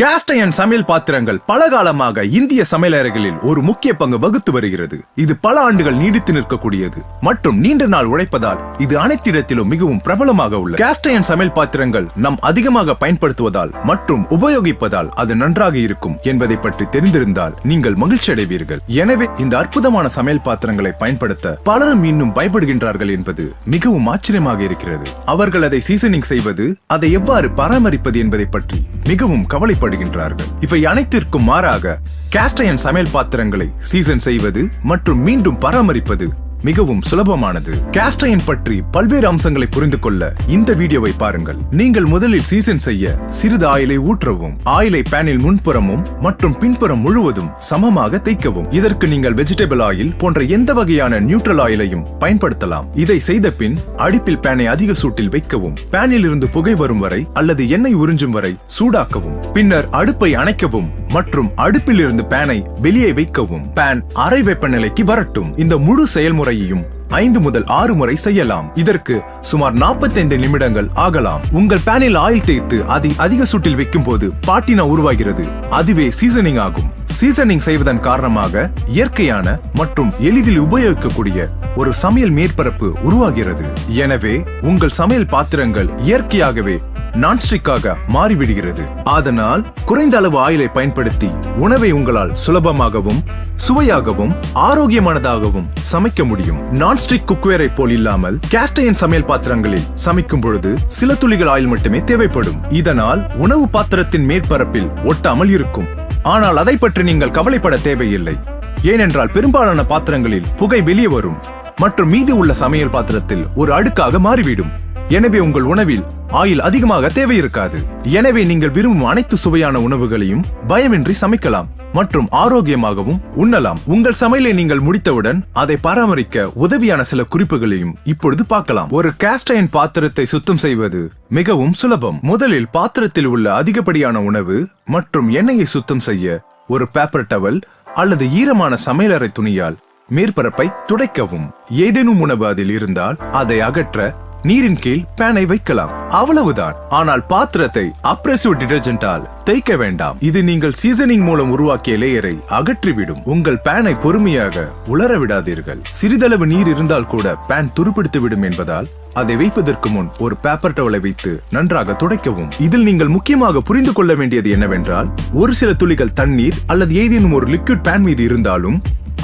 Cast iron சமையல் பாத்திரங்கள் பல காலமாக இந்திய சமையலறைகளில் ஒரு முக்கிய பங்கு வகுத்து வருகிறது. இது பல ஆண்டுகள் நீடித்து நிற்கக்கூடியது. மற்றும் நீண்ட நாள் உழைப்பதால் இது அனைத்து இடத்திலும் மிகவும் பிரபலமாக உள்ளது. கேஸ்ட் அயன் சமையல் பாத்திரங்கள் நாம் அதிகமாக பயன்படுத்துவதால் மற்றும் உபயோகிப்பதால் அது நன்றாக இருக்கும் என்பதை பற்றி தெரிந்திருந்தால் நீங்கள் மகிழ்ச்சி அடைவீர்கள். எனவே இந்த அற்புதமான சமையல் பாத்திரங்களை பயன்படுத்த பலரும் இன்னும் பயப்படுகின்றார்கள் என்பது மிகவும் ஆச்சரியமாக இருக்கிறது. அவர்கள் அதை சீசனிங் செய்வது அதை எவ்வாறு பராமரிப்பது என்பதை பற்றி மிகவும் ஈடுபடுகின்றார்கள் இவை அனைத்திற்கும் மாறாக கேஸ்டயன் சமையல் பாத்திரங்களை சீசன் செய்வது மற்றும் மீண்டும் பராமரிப்பது மிகவும் சுலபமானது. கேஸ்டயன் பற்றி பல்வேறு அம்சங்களை புரிந்து கொள்ள இந்த வீடியோவை பாருங்கள். நீங்கள் முதலில் சீசன் செய்ய சிறிது ஆயிலை ஊற்றவும் ஆயிலை பேனில் முன்புறமும் மற்றும் பின்புறம் முழுவதும் சமமாக தேய்க்கவும். இதற்கு நீங்கள் வெஜிடபிள் ஆயில் போன்ற எந்த வகையான நியூட்ரல் ஆயிலையும் பயன்படுத்தலாம். இதை செய்த பின் அடுப்பில் பேனை அதிக சூட்டில் வைக்கவும். பேனில் இருந்து புகை வரும் வரை அல்லது எண்ணெய் உறிஞ்சும் வரை சூடாக்கவும். பின்னர் அடுப்பை அணைக்கவும் மற்றும் அடுப்பில் இருந்து பேனை வெளியே வைக்கவும். பேன் அரை வெப்பநிலைக்கு வரட்டும். இந்த முழு செயல்முறை முறையையும் ஐந்து முதல் ஆறு முறை செய்யலாம். இதற்கு சுமார் 45 நிமிடங்கள் ஆகலாம். உங்கள் பேனில் ஆயில் தேய்த்து அதை அதிக சுட்டில் வைக்கும் போது பாட்டினா உருவாகிறது. அதுவே சீசனிங் ஆகும். சீசனிங் செய்வதன் காரணமாக இயற்கையான மற்றும் எளிதில் உபயோகிக்கக்கூடிய ஒரு சமையல் மேற்பரப்பு உருவாகிறது. எனவே உங்கள் சமையல் பாத்திரங்கள் இயற்கையாகவே நான்ஸ்டிக்காக மாறிவிடுகிறது. அதனால் குறைந்த அளவு ஆயிலை பயன்படுத்தி உணவை உங்களால் சுலபமாகவும் சுவையாகவும் ஆரோக்கியமானதாகவும் சமைக்க முடியும். நான்ஸ்டிக் குக்வேரை போல் இல்லாமல் கேஸ்டைன் சமையல் பாத்திரங்களில் சமைக்கும் பொழுது சில துளிகள் ஆயில் மட்டுமே தேவைப்படும். இதனால் உணவு பாத்திரத்தின் மேற்பரப்பில் ஒட்டாமல் இருக்கும். ஆனால் அதை பற்றி நீங்கள் கவலைப்பட தேவையில்லை. ஏனென்றால் பெரும்பாலான பாத்திரங்களில் புகை வெளியே வரும். மற்றும் மீதி உள்ள சமையல் பாத்திரத்தில் ஒரு அடுக்காக மாறிவிடும். எனவே உங்கள் உணவில் ஆயில் அதிகமாக தேவை இருக்காது எனவே நீங்கள் விரும்பும் அனைத்து சுவையான உணவுகளையும் பயமின்றி சமைக்கலாம் மற்றும் ஆரோக்கியமாகவும் உண்ணலாம். உங்கள் சமையலை நீங்கள் முடித்தவுடன் அதை பராமரிக்க உதவியான சில குறிப்புகளையும் இப்பொழுது பார்க்கலாம். ஒரு கேஸ்டைன் பாத்திரத்தை சுத்தம் செய்வது மிகவும் சுலபம். முதலில் பாத்திரத்தில் உள்ள அதிகப்படியான உணவு மற்றும் எண்ணெயை சுத்தம் செய்ய ஒரு பேப்பர் டவல் அல்லது ஈரமான சமையலறை துணியால் மேற்பரப்பை துடைக்கவும். ஏதேனும் உணவு அதில் இருந்தால் அதை அகற்ற நீரின் கீழ் பேனை வைக்கலாம். அவ்வளவுதான். ஆனால் பாத்திரத்தை அப்ரெசிவ் டிடர்ஜென்டால் தேய்க்க வேண்டாம். இது நீங்கள் சீசனிங் மூலம் உருவாக்கிய லேயரை அகற்றிவிடும். உங்கள் பேனை பொறுமையாக உலர விடாதீர்கள். சிறிதளவு நீர் இருந்தால் கூட பேன் துருப்பிடித்து விடும் என்பதால் அதை வைப்பதற்கு முன் ஒரு பேப்பர் டவலை வைத்து நன்றாக துடைக்கவும். இதில் நீங்கள் முக்கியமாக புரிந்து கொள்ள வேண்டியது என்னவென்றால் ஒரு சில துளிகள் தண்ணீர் அல்லது ஏதேனும் ஒரு லிக்விட் பேன் மீது இருந்தாலும்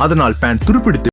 அதனால் பேன் துருப்பிடித்து